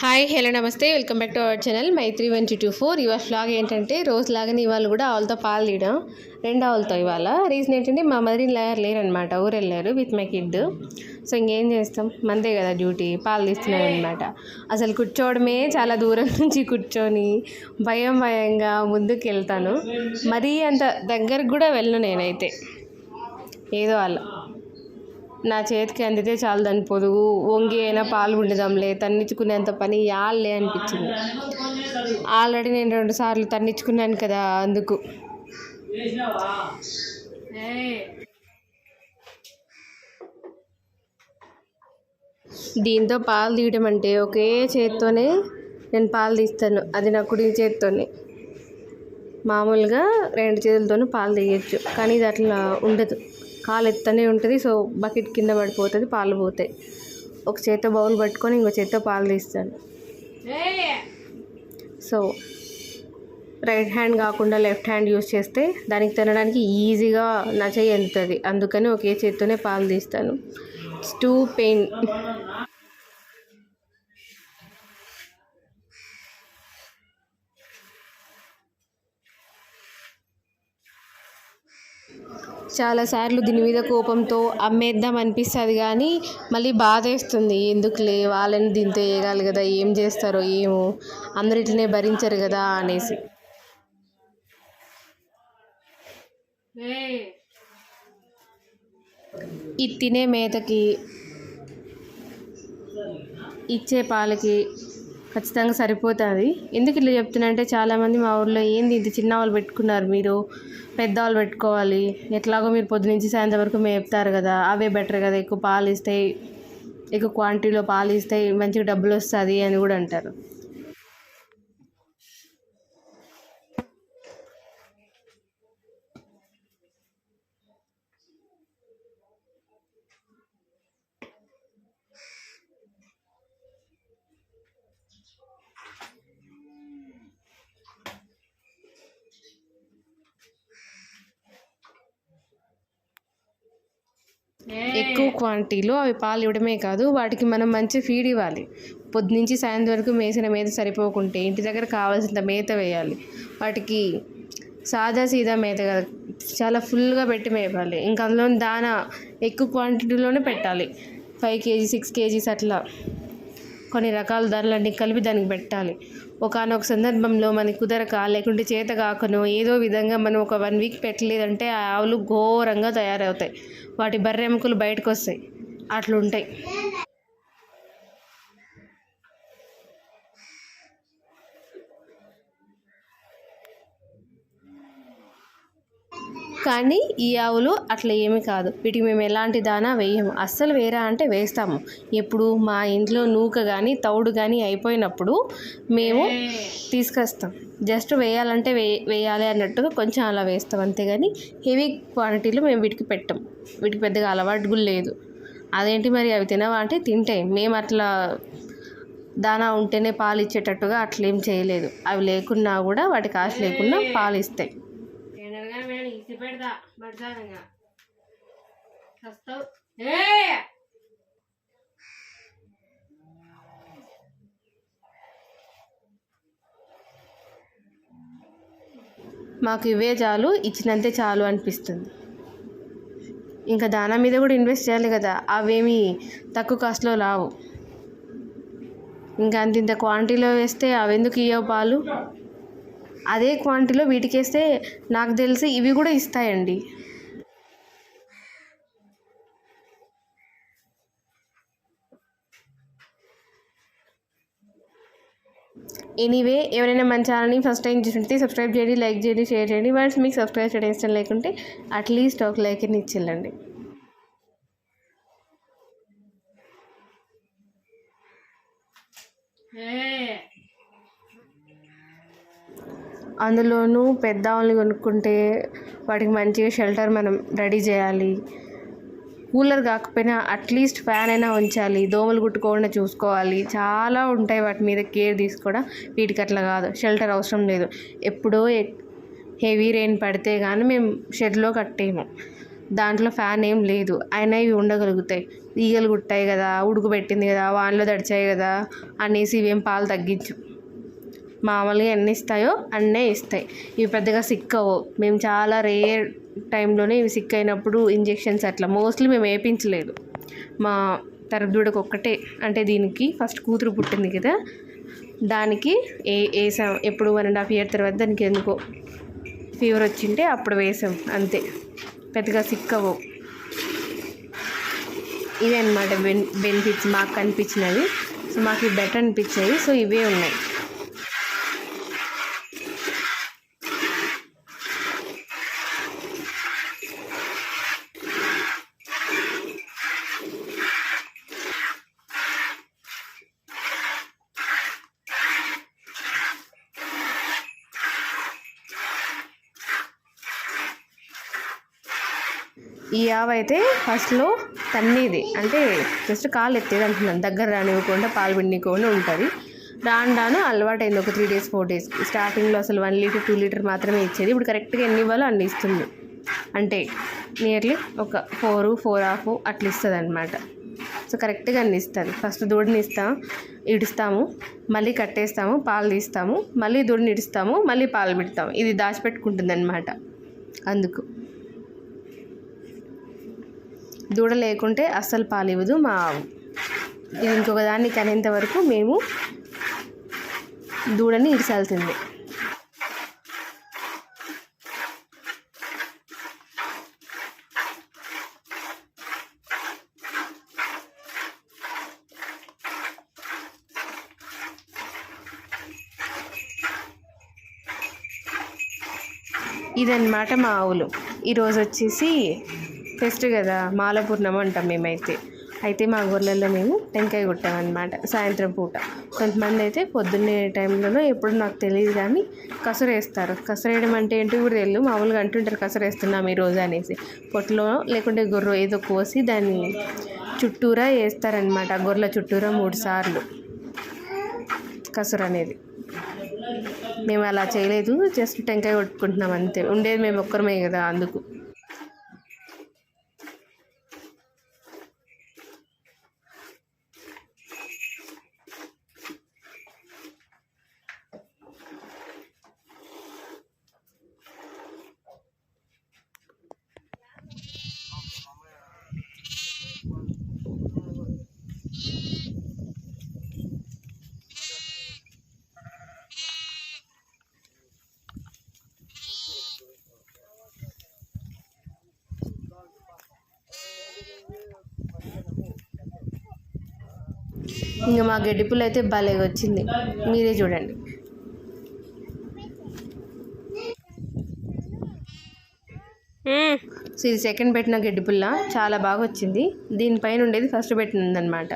Hi hello నమస్తే. Welcome back to our channel. Maitri one two four. ఇవాళ vlog ఏంటంటే రోజు లాగానే ఇవాళ కూడా ఆవులతో పాలు తీయడం. రెండు ఆవులతో ఇవాళ. రీజన్ ఏంటంటే మా మదర్ ఇన్ లాయర్ లేరనమాట ఊరు వెళ్ళారు విత్ మై కిడ్. సో ఇంకేం చేస్తాం? మందే కదా డ్యూటీ. పాలు తీస్తున్నాం అనమాట అసలు కూర్చోవడమే చాలా దూరం నుంచి కూర్చొని భయం భయంగా ముందుకు వెళ్తాను మరీ అంత దగ్గరకు కూడా వెళ్ళను నేనైతే. ఏదో అలా. నా చేతికి అందితే చాలు దాని పొదుగు వంగి అయినా పాలు ఉండదాంలే తన్నించుకునేంత పని యాళ్ళే అనిపించింది. ఆల్రెడీ నేను రెండు సార్లు తన్నించుకున్నాను కదా అందుకు. దీంతో పాలు తీయడం అంటే ఒకే చేత్తోనే నేను పాలు తీస్తాను. అది నా కుడి చేత్తోనే. మామూలుగా రెండు చేతులతోనూ పాలు తీయచ్చు కానీ ఇది అట్లా ఉండదు. కాలు ఎత్తనే ఉంటుంది సో బకెట్ కింద పడిపోతుంది పాలు పోతాయి. ఒక చేత్తో బౌల్ పట్టుకొని ఇంకో చేత్తో పాలు తీస్తాను సో రైట్ హ్యాండ్ కాకుండా లెఫ్ట్ హ్యాండ్ యూస్ చేస్తే దానికి తినడానికి ఈజీగా నా చెయ్యి అందుతుంది అందుకని ఒకే చేత్తోనే పాలు తీస్తాను. ఇట్స్ టూ పెయిన్ చాలాసార్లు దీని మీద కోపంతో అమ్మేద్దాం అనిపిస్తుంది కానీ మళ్ళీ బాధేస్తుంది. ఎందుకులే వాళ్ళని దీంతో వేయగాలి కదా ఏం చేస్తారో ఏమో అందరు ఇట్లనే భరించరు కదా అనేసి. ఇది తినే మేతకి ఇచ్చే పాలకి ఖచ్చితంగా సరిపోతుంది. ఎందుకు ఇట్లా చెప్తున్నా అంటే చాలామంది మా ఊర్లో ఏంది ఇంత చిన్న వాళ్ళు పెట్టుకున్నారు మీరు? పెద్దవాళ్ళు పెట్టుకోవాలి. ఎట్లాగో మీరు పొద్దు నుంచి సాయంత్రం వరకు మేపుతారు కదా అవే బెటర్ కదా ఎక్కువ పాలు ఇస్తాయి ఎక్కువ క్వాంటిటీలో పాలు ఇస్తాయి మంచిగా డబ్బులు వస్తుంది అని కూడా అంటారు. ఎక్కువ క్వాంటిటీలో అవి పాలు ఇవ్వడమే కాదు వాటికి మనం మంచి ఫీడ్ ఇవ్వాలి. పొద్దునుంచి సాయంత్రం వరకు మేసిన మేత సరిపోకుంటే ఇంటి దగ్గర కావాల్సినంత మేత వేయాలి. వాటికి సాదా సీదా మేత కదా చాలా ఫుల్గా పెట్టి మేపాలి. ఇంకా అందులో దానా ఎక్కువ క్వాంటిటీలోనే పెట్టాలి. ఫైవ్ కేజీ సిక్స్ కేజీస్ అట్లా. కొన్ని రకాల ధరలన్నీ కలిపి దానికి పెట్టాలి. ఒకనొక సందర్భంలో మనకి కుదరక లేకుంటే చేత కాకనో ఏదో విధంగా మనం ఒక వన్ వీక్ పెట్టలేదంటే ఆ ఆవులు ఘోరంగా తయారవుతాయి. వాటి బర్రెముకలు బయటకు వస్తాయి అట్లుంటాయి. కానీ ఈ ఆవులు అట్లా ఏమీ కాదు. వీటికి మేము ఎలాంటి దానా వేయము. అస్సలు వేరా అంటే వేస్తాము. ఎప్పుడు మా ఇంట్లో నూక కానీ తౌడు కానీ అయిపోయినప్పుడు మేము తీసుకొస్తాం. జస్ట్ వేయాలంటే వే వేయాలి అన్నట్టుగా కొంచెం అలా వేస్తాం అంతేగాని హెవీ క్వాంటిటీలో మేము వీటికి పెట్టం. వీటికి పెద్దగా అలవాటు కూడా లేదు. అదేంటి మరి అవి తినవా అంటే తింటాయి మేము అట్లా దానా ఉంటేనే పాలు ఇచ్చేటట్టుగా అట్లేం చేయలేదు. అవి లేకున్నా కూడా వాటికి ఆశ లేకున్నా పాలు ఇస్తాయి. మాకు ఇవే చాలు ఇచ్చినంతే చాలు అనిపిస్తుంది. ఇంకా దానా మీద కూడా ఇన్వెస్ట్ చేయాలి కదా అవేమి తక్కువ కాస్ట్లో రావు. ఇంకా అంత ఇంత క్వాంటిటీలో వేస్తే అవి ఎందుకు ఇవ్వవు పాలు? అదే క్వాంటిటీలో వీటికి వేస్తే నాకు తెలిసి ఇవి కూడా ఇస్తాయండి ఎనీవే ఎవరైనా మన ఛానల్ని ఫస్ట్ టైం చూసుంటే సబ్స్క్రైబ్ చేయండి లైక్ చేయండి షేర్ చేయండి వాట్స్ మీకు సబ్స్క్రైబ్ చేయడం ఇష్టం లేకుంటే అట్లీస్ట్ ఒక లైక్ అని Hey! అందులోనూ పెద్ద ఆవుల్ని కొనుక్కుంటే వాటికి మంచిగా షెల్టర్ మనం రెడీ చేయాలి. కూలర్ కాకపోయినా అట్లీస్ట్ ఫ్యాన్ అయినా ఉంచాలి. దోమలు కుట్టుకోకుండా చూసుకోవాలి. చాలా ఉంటాయి వాటి మీద కేర్ తీసుకోవడం వీటికి అట్లా కాదు. షెల్టర్ అవసరం లేదు. ఎప్పుడో హెవీ రెయిన్ పడితే కానీ మేము షెడ్లో కట్టేము. దాంట్లో ఫ్యాన్ ఏం లేదు. అయినా ఇవి ఉండగలుగుతాయి. ఈగలు కుట్టాయి కదా ఉడుకుపెట్టింది కదా వానలో తడిచాయి కదా అనేసి ఇవేం పాలు తగ్గించు మామూలుగా ఎన్ని ఇస్తాయో అన్నే ఇస్తాయి. ఇవి పెద్దగా సిక్ అవ్వవు మేము చాలా రేర్ టైంలోనే ఇవి సిక్ అయినప్పుడు ఇంజెక్షన్స్ అట్లా మోస్ట్లీ మేము వేయించలేదు మా తరదూడకు ఒక్కటే. అంటే దీనికి ఫస్ట్ కూతురు పుట్టింది కదా దానికి ఏ వేసాం ఎప్పుడు వన్ అండ్ హాఫ్ ఇయర్ తర్వాత దానికి ఎందుకో ఫీవర్ వచ్చింటే అప్పుడు వేసాం అంతే. పెద్దగా సిక్ అవ్వవు ఇవే అనమాట బెన్ బెనిఫిట్స్ మాకు కనిపించినవి సో మాకు ఇవి బెటర్ అనిపించాయి. సో ఇవే ఉన్నాయి. ఈ ఆవు అయితే ఫస్ట్లో తన్నిది. అంటే జస్ట్ కాలు ఎత్తేది అంటున్నాను. దగ్గర రానివ్వకుండా పాలు పిండికోకుండా ఉంటుంది. రాను రాను అలవాటైంది. ఒక త్రీ డేస్ ఫోర్ డేస్. స్టార్టింగ్లో అసలు వన్ లీటర్ టూ లీటర్ మాత్రమే ఇచ్చేది. ఇప్పుడు కరెక్ట్గా ఎన్ని ఇవ్వాలో అన్ని ఇస్తుంది. అంటే నియర్లీ ఒక ఫోర్ ఫోర్ హాఫ్ అట్లా ఇస్తుంది అనమాట సో కరెక్ట్గా అన్ని ఇస్తుంది ఫస్ట్ దూడని ఇస్తాం ఇడుస్తాము. మళ్ళీ కట్టేస్తాము పాలు తీస్తాము. మళ్ళీ దూడని ఇడుస్తాము మళ్ళీ పాలు పెడతాము. ఇది దాచిపెట్టుకుంటుంది అనమాట అందుకు. దూడ లేకుంటే అస్సలు పాలు ఇవ్వదు మా ఆవు ఇది ఇంకొక దాన్ని కనేంత వరకు మేము దూడని ఇడిసాల్సిందే. ఇదన్నమాట మా ఆవులు. ఈరోజు వచ్చేసి ఫెస్ట్ కదా మాలపూర్ణం అంటాం మేమైతే. అయితే మా గొర్రెల్లో మేము టెంకాయ కొట్టామన్నమాట సాయంత్రం పూట. కొంతమంది అయితే పొద్దున్నే టైంలోనో ఎప్పుడు నాకు తెలియదు కానీ కసరు వేస్తారు వేయడం అంటే ఏంటో కూడా తెలియదు మామూలుగా అంటుంటారు కసరు వేస్తున్నాం ఈరోజు అనేసి. పొట్లో లేకుంటే గొర్రె ఏదో కోసి దాన్ని చుట్టూరా వేస్తారనమాట గొర్రెల చుట్టూరా మూడు సార్లు. కసరు అనేది మేము అలా చేయలేదు జస్ట్ టెంకాయ కొట్టుకుంటున్నాం అంతే. ఉండేది మేము ఒక్కరమే కదా అందుకు. ఇంకా మా గడ్డి పుల్ల అయితే భలేగా వచ్చింది. మీరే చూడండి. సో ఇది సెకండ్ పెట్టిన గడ్డి పుల్ల చాలా బాగా వచ్చింది. దీనిపైన ఉండేది ఫస్ట్ పెట్టింది అనమాట